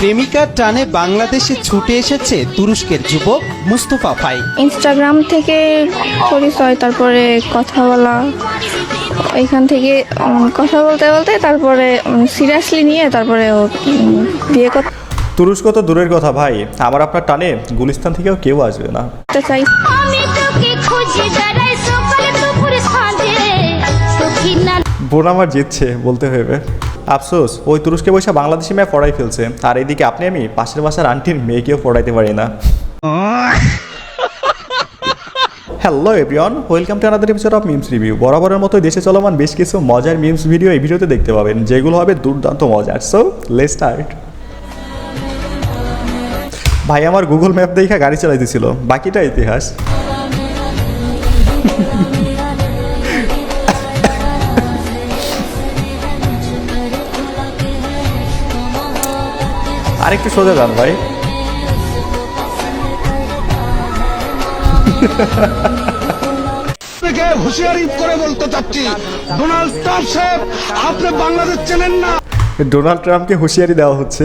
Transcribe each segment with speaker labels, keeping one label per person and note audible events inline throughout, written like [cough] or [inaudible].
Speaker 1: প্রেমিকার টানে বাংলাদেশে ছুটে এসেছে তুরস্কের যুবক মুস্তফা ফাই
Speaker 2: ইনস্টাগ্রাম থেকে পরিচয় তারপরে কথা বলা এখান থেকে কথা বলতে বলতে তারপরে সিরিয়াসলি নিয়ে তারপরে বিয়ে
Speaker 3: তুরস্ক তো দূরের কথা ভাই আমার আপনার টানে গুলিস্তান থেকেও কেউ আসবে না।
Speaker 2: চাই।
Speaker 3: বোন আমার জিতছে বলতে হবে আফসোস, ওই তুরস্কে বসে বাংলাদেশি মেয়ে পড়াই ফেলছে। আর এইদিকে আপনি আমি পাশের বাসার আন্টির মেয়েকেও পড়াইতে পারি না। Hello everyone welcome to another episode of memes review বরাবরের মতো দেশে চলমান বেশ কিছু মজার মিমস ভিডিও এই ভিডিওতে দেখতে পাবেন, যেগুলো হবে দুর্দান্ত মজার। সো লে স্টার্ট ভাই, আমার গুগল ম্যাপ দেখে গাড়ি চালাইতেছিল, বাকিটা ইতিহাস। আরেকটু সোজা যান ভাই।
Speaker 4: আপনাকে হুঁশিয়ারি করে বলতে চাচ্ছি ডোনাল্ড ট্রাম্প সাহেব আপনি বাংলাদেশ চেনেন না।
Speaker 3: ডোনাল্ড ট্রাম্পকে হুঁশিয়ারি দেওয়া হচ্ছে।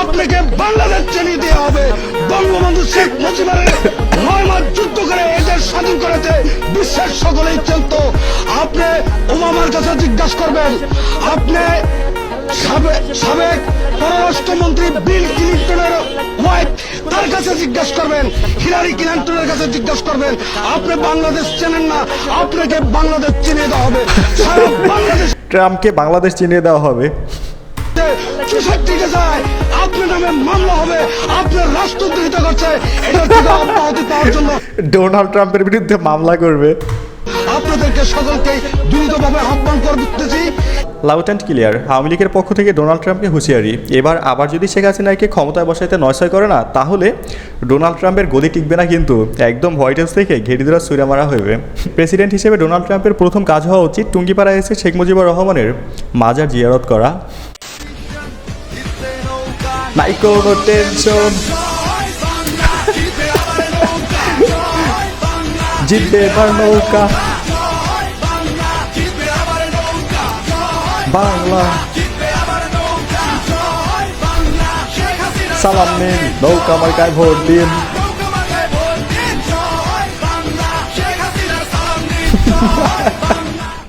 Speaker 4: আপনাকে বাংলাদেশ চিনিয়ে দেওয়া হবে। বঙ্গবন্ধু শেখ মুজিবের নয় মাস যুদ্ধ করে এদের স্বাধীন করেছে। বিশ্বের সকলেই চলতো। আপনি ওবামার কাছে জিজ্ঞাসা করবেন আপনি সাবেক পররাষ্ট্রমন্ত্রী বিল ক্লিন্টনের ওয়াইফ তার কাছে জিজ্ঞাসা করবেন হিলারি ক্লিন্টনের কাছে জিজ্ঞাসা করবেন আপনি বাংলাদেশ চেনেন না? আপনাকে বাংলাদেশ চিনিয়ে দেওয়া হবে। বাংলাদেশ
Speaker 3: ট্রাম্পকে বাংলাদেশ চিনিয়ে দেওয়া হবে।
Speaker 4: চৌষট্টিকে যায়। আপনার নামে মামলা হবে। আপনার রাষ্ট্রদ্রোহিতা করছে। এটা থেকে অব্যাহতি পাওয়ার জন্য
Speaker 3: ডোনাল্ড ট্রাম্পের বিরুদ্ধে মামলা করবে।
Speaker 4: আপনাদেরকে সকলকে দ্রুতভাবে আহ্বান করতেছি।
Speaker 3: লাউট অ্যান্ড ক্লিয়ার। আওয়ামী লীগের পক্ষ থেকে ডোনাল্ড ট্রাম্পকে হুঁশিয়ারি। এবার আবার যদি শেখ হাসিনাকে ক্ষমতায় বসাইতে নয়সয় করে না, তাহলে ডোনাল্ড ট্রাম্পের গদি টিকবে না কিন্তু। একদম হোয়াইট হাউস থেকে ঘেরি ধরা সুইরা মারা হইবে। প্রেসিডেন্ট হিসেবে ডোনাল্ড ট্রাম্পের প্রথম কাজ হওয়া উচিত টুঙ্গিপাড়ায় এসে শেখ মুজিবুর রহমানের মাজার জিয়ারত করা। নাই কোনো টেনশন। জিতবে নৌকা। বাংলা। সালাম নিন নৌকা মার্কায় ভোট দিন। [laughs]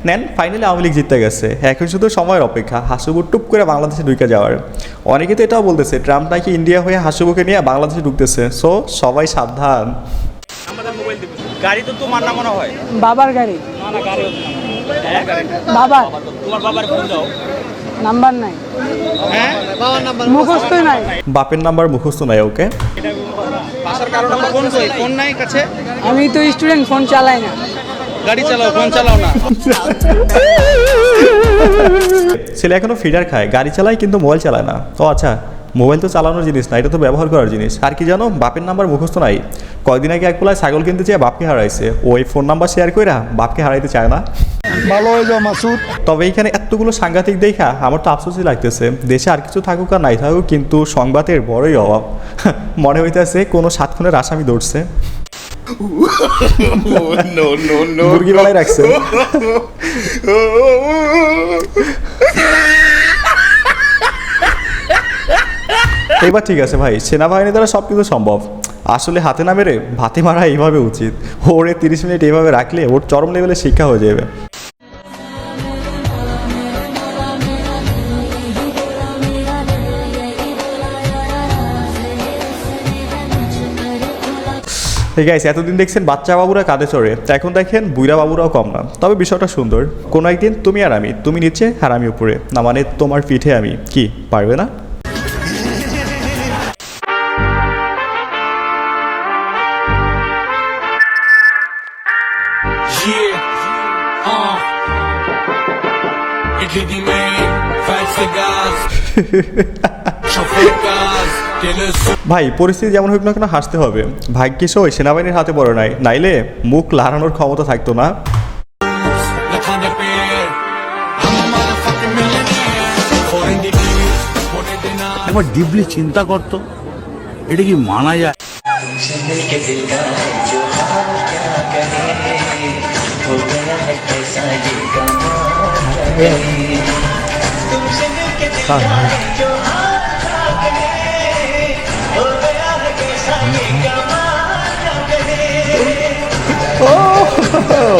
Speaker 3: নেন ফাইনালি আওয়ামী লীগ জিতে গেছে। এখন শুধু সময়ের অপেক্ষা হাসুবু টুপ করে বাংলাদেশে ঢুকে যাওয়ার। অনেকে তো এটাও বলতেছে ট্রাম্প নাকি ইন্ডিয়া হয়ে হাসুবুকে নিয়ে বাংলাদেশে ঢুকতেছে। সো সবাই সাবধান।
Speaker 5: গাড়ি তো তোমার না মনে হয়?
Speaker 6: বাবার গাড়ি।
Speaker 5: না না গাড়ি
Speaker 6: বাবার।
Speaker 5: তোমার বাবার ফোন দাও।
Speaker 6: নাম্বার নাই।
Speaker 5: হ্যাঁ?
Speaker 6: মুখস্থই নাই।
Speaker 3: বাপের নাম্বার মুখস্থ নাই ওকে?
Speaker 5: ফোন কই? ফোন নাই কাছে?
Speaker 6: আমি তো স্টুডেন্ট ফোন চালাই না।
Speaker 5: গাড়ি চালাও ফোন চালাও না।
Speaker 3: ছেলে এখনও ফিডার খায় গাড়ি চালায় কিন্তু মোবাইল চালায় না। ও আচ্ছা মোবাইল তো চালানোর জিনিস না এটা তো ব্যবহার করার জিনিস। আর কি জানো বাপের নাম্বার মুখস্থ নাই। কয়দিন আগে এক পোলায় ছাগল কিনতে চেয়ে বাপকে হারাইছে। ওই ফোন নাম্বার শেয়ার কইরা বাপকে হারাইতে চায় না।
Speaker 4: ভালো হয়ে যাও মাসুদ।
Speaker 3: তবে এখানে এতগুলো সাংঘাতিক দেখা আমার তো আফসোসই লাগতেছে। দেশে আর কিছু থাকুক আর নাই থাকুক কিন্তু সংবাদের বড়ই অভাব। [laughs] মনে হইতেছে কোনো সাত খুনের আসামি [laughs] মুরগি বেলায় রাখছে। এবার ঠিক আছে ভাই সেনাবাহিনী দ্বারা সব কিছু সম্ভব। আসলে হাতে না মেরে ভাতে মারা এইভাবে উচিত। ওরে তিরিশ মিনিট এইভাবে রাখলে ওর চরম লেভেলে শিক্ষা হয়ে যাবে। ঠিক আছে এতদিন দেখছেন বাচ্চা বাবুরা কাঁধে চড়ে তা এখন দেখেন বুইরা বাবুরাও কম না। তবে বিষয়টা সুন্দর কোনো একদিন তুমি আর আমি তুমি নিচে আর আমি উপরে না মানে তোমার পিঠে আমি কি পারবে না?
Speaker 7: Uh. Cigars, [laughs]
Speaker 3: ভাই পরিস্থিতি যেমন হোক না কেন হাসতে হবে। ভাগ্যিস ওই সেনাবাহিনীর হাতে পড়ে নাই। নাইলে মুখ লাড়ানোর ক্ষমতা থাকতো না।
Speaker 8: একবার ডিপলি চিন্তা করত এটা কি মানা যায়? হ্যাঁ Oh!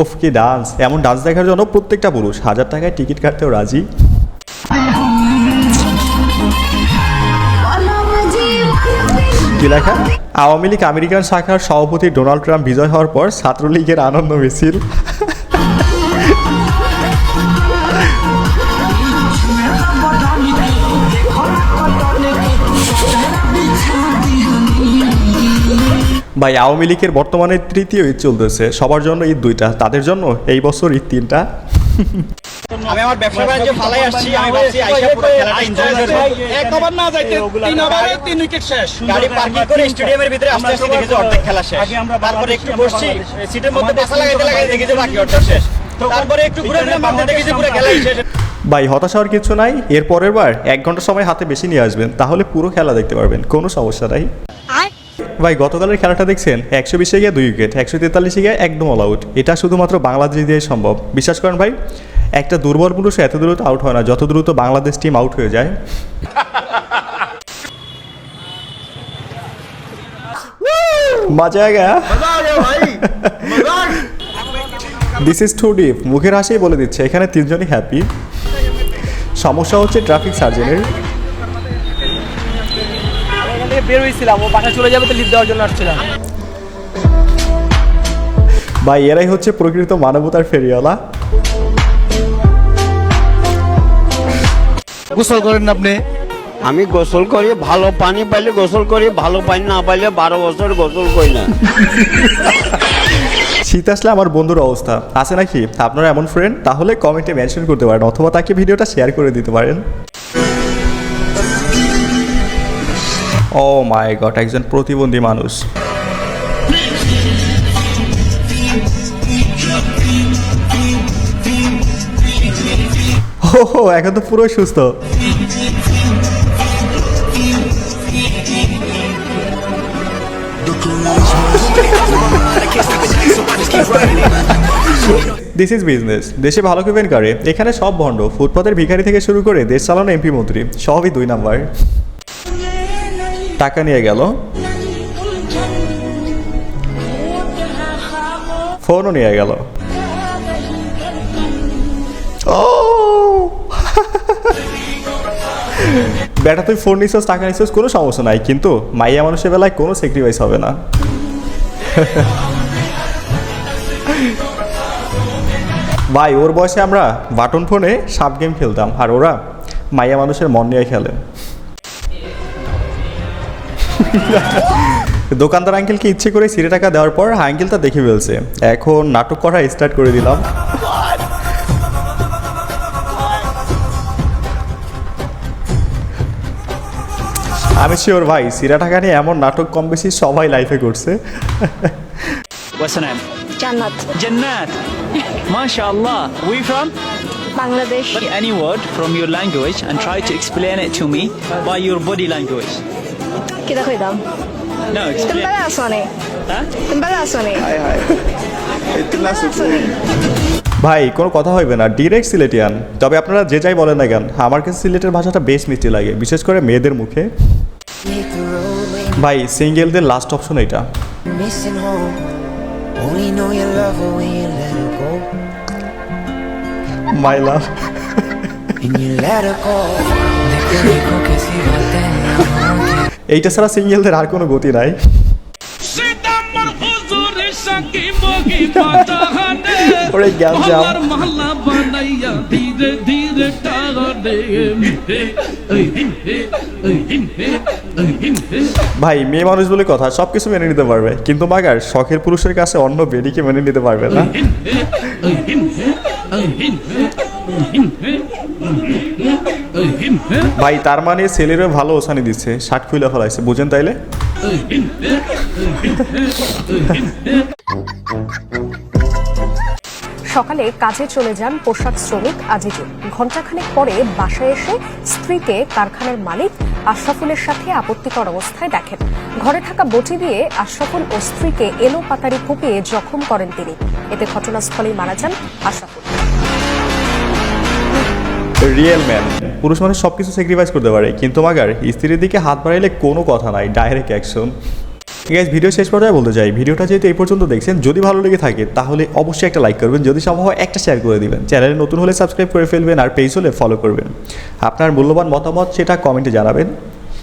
Speaker 3: ওফ কি ডান্স এমন ডান্স দেখার জন্য প্রত্যেকটা পুরুষ হাজার টাকায় টিকিট কাটতেও রাজি। কি লেখা? আওয়ামী লীগ আমেরিকান শাখার সভাপতি ডোনাল্ড ট্রাম্প বিজয় হওয়ার পর ছাত্রলীগের আনন্দ মিছিল। ভাই আওয়ামী লীগের বর্তমানে তৃতীয় ঈদ চলতেছে। সবার জন্য ঈদ দুইটা। তাদের জন্য এই বছর ঈদ তিনটা।
Speaker 5: আমি আমার ব্যবসা বাণিজ্য ফালাই আসছি। আমি ভাবছি আইসা পুরো খেলাটা এনজয় করব। এক ওভার না যাইতে তিন ওভারে তিন উইকেট শেষ। গাড়ি পার্কিং করে স্টেডিয়ামের ভিতরে আসতে আসতে দেখেছি অর্ধেক খেলা শেষ। তারপরে একটু বসছি সিটের মধ্যে বসা লাগাইতে লাগাইতে দেখেছি বাকি অর্ধেক শেষ। তারপরে একটু ঘুরে ফিরে মাঠে দেখেছি পুরো খেলাই শেষ।
Speaker 3: ভাই হতাশ হওয়ার কিছু নাই। এর পরের বার এক ঘণ্টা সময় হাতে বেশি নিয়ে আসবেন। তাহলে পুরো খেলা দেখতে পারবেন। কোনো সমস্যা নাই। ভাই, গতকালের খেলাটা দেখছেন? একশো বিশে গিয়ে দুই উইকেট, একশো তেতাল্লিশে গিয়ে একদম অল আউট এটা শুধুমাত্র বাংলাদেশ দিয়ে সম্ভব। বিশ্বাস করেন ভাই, একটা দুর্বল পুরুষ এত দ্রুত আউট হয় না। যত দ্রুত বাংলাদেশ টিম আউট হয়ে যায়। মজা গয়া? দিস ইজ টু ডিপ মুখের হাসিই বলে দিচ্ছে, এখানে তিনজনই হ্যাপি সমস্যা হচ্ছে ট্রাফিক সার্জনের
Speaker 6: বের হয়েছিলাম ও বাসা চলে যাবে তো লিভ দেওয়ার জন্য আসছিলাম।
Speaker 3: বা এরাই হচ্ছে প্রকৃত মানবতার ফেরিওয়ালা।
Speaker 4: গোসল করেন আপনি?
Speaker 9: আমি গোসল করি ভালো পানি পাইলে গোসল করি ভালো পানি না পাইলে বারো বছর গোসল করি না।
Speaker 3: শীত আসলে আমার বন্ধুর অবস্থা। আছে নাকি? আপনারা এমন ফ্রেন্ড তাহলে কমেন্টে মেনশন করতে পারেন অথবা তাকে ভিডিওটা শেয়ার করে দিতে পারেন। ও মাই গড একজন প্রতিবন্ধী মানুষ। ও হো, এখন তো পুরোই সুস্থ। দিস ইজ বিজনেস দেশে ভালো কেবেন করে? এখানে সব ভণ্ড ফুটপাতের ভিখারি থেকে শুরু করে দেশ চালানো এমপি মন্ত্রী সবই দুই নাম্বার। টাকা নিয়ে গেল। ফোনও নিয়ে গেল। ও! [laughs] বেটা, তুই ফোন নিছিস, টাকা নিছিস, কোনো সমস্যা নাই, কিন্তু মাইয়া মানুষের বেলায় কোনো স্যাক্রিফাইস হবে না। [laughs] ভাই, ওর বয়সে আমরা বাটন ফোনে সাপ গেম খেলতাম, আর ওরা মাইয়া মানুষের মন নিয়ে খেলে। দোকানদার আঙ্কেলকে ইচ্ছে করে সিরে টাকা দেওয়ার পর আঙ্কেল তা দেখে ফেলছে। এখন নাটক করা স্টার্ট করে দিলাম। আমি শিওর ভাই সিরা টাকা নিয়ে এমন নাটক কম বেশি সবাই লাইফে করছে।
Speaker 5: From?
Speaker 2: Bangladesh.
Speaker 5: Any word from your language and try to explain it to me
Speaker 3: ভাই কোনো কথা হইবে না। ডিরেক্ট সিলেটিয়ান। তবে আপনারা যে যাই বলেন না কেন আমার কাছে সিলেটের ভাষাটা বেশ মিষ্টি লাগে বিশেষ করে মেয়েদের মুখে। ভাই সিঙ্গেলদের লাস্ট অপশন এটা এইটা ছাড়া সিঙ্গেলদের আর কোনো গতি নাই। ওরে ভাই মেয়ে মানুষ বলে কথা সব কিছু মেনে নিতে পারবে। কিন্তু মাগার শখের পুরুষের কাছে অন্য বেডিকে মেনে নিতে পারবে না। ভাই তার মানে ছেলেরও ভালো ওসানি দিচ্ছে শার্ট খুলে ফেলাইছে বুঝেন তাইলে?
Speaker 10: সকালে কাজে চলে যান পোশাক শ্রমিক আজিজুল। ঘণ্টাখানেক পরে বাসায় এসে স্ত্রীকে কারখানার মালিক আশরাফুলের সাথে আপত্তিকর অবস্থায় দেখেন। ঘরে থাকা বটি দিয়ে আশরাফুল ও স্ত্রীকে এলো পাতারি কুপিয়ে জখম করেন তিনি। এতে ঘটনাস্থলেই মারা যান আশরাফুল।
Speaker 3: রিয়েল ম্যান পুরুষ মানুষ সব কিছু স্যাক্রিফাইস করতে পারে, কিন্তু মাগার, স্ত্রীর দিকে হাত বাড়াইলে কোনো কথা নাই ডাইরেক্ট অ্যাকশন গ্যাস ভিডিও শেষ পর্যায়ে বলতে চাই, ভিডিওটা যেহেতু এই পর্যন্ত দেখছেন, যদি ভালো লেগে থাকে, তাহলে অবশ্যই একটা লাইক করবেন, যদি সম্ভব হয় একটা শেয়ার করে দিবেন। চ্যানেলে নতুন হলে সাবস্ক্রাইব করে ফেলবেন আর পেজ হলে ফলো করবেন। আপনার মূল্যবান মতামত সেটা কমেন্টে জানাবেন।